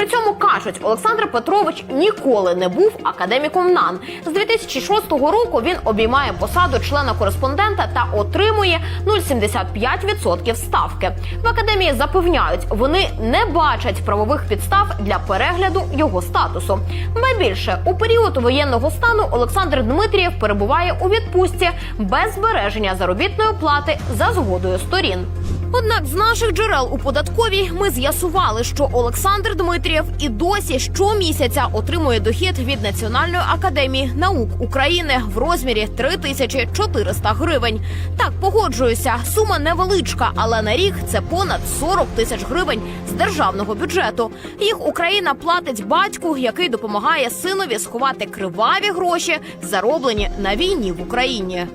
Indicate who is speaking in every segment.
Speaker 1: При цьому кажуть, Олександр Петрович ніколи не був академіком НАН. З 2006 року він обіймає посаду члена кореспондента та отримує 0,75% ставки. В академії запевняють, вони не бачать правових підстав для перегляду його статусу. Ба більше у період воєнного стану Олександр Дмитрієв перебуває у відпустці без збереження заробітної плати за згодою сторін. Однак з наших джерел у податковій ми з'ясували, що Олександр Дмитрієв і досі щомісяця отримує дохід від Національної академії наук України в розмірі 3400 гривень. Так погоджуюся, сума невеличка, але на рік це понад 40 тисяч гривень з державного бюджету. Їх Україна платить батьку, який допомагає синові сховати криваві гроші, зароблені на війні в Україні.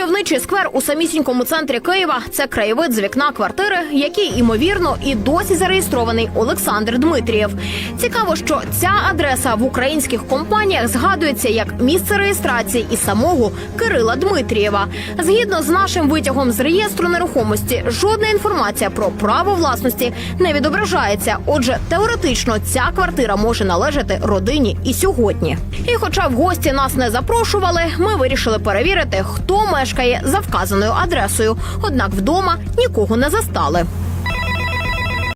Speaker 1: Мальовничий сквер у самісінькому центрі Києва це краєвид з вікна квартири, який імовірно і досі зареєстрований Олександр Дмитрієв. Цікаво, що ця адреса в українських компаніях згадується як місце реєстрації і самого Кирила Дмитрієва. Згідно з нашим витягом з реєстру нерухомості, жодна інформація про право власності не відображається. Отже, теоретично ця квартира може належати родині і сьогодні. І, хоча в гості нас не запрошували, ми вирішили перевірити, хто мешкає за вказаною адресою. Однак вдома нікого не застали.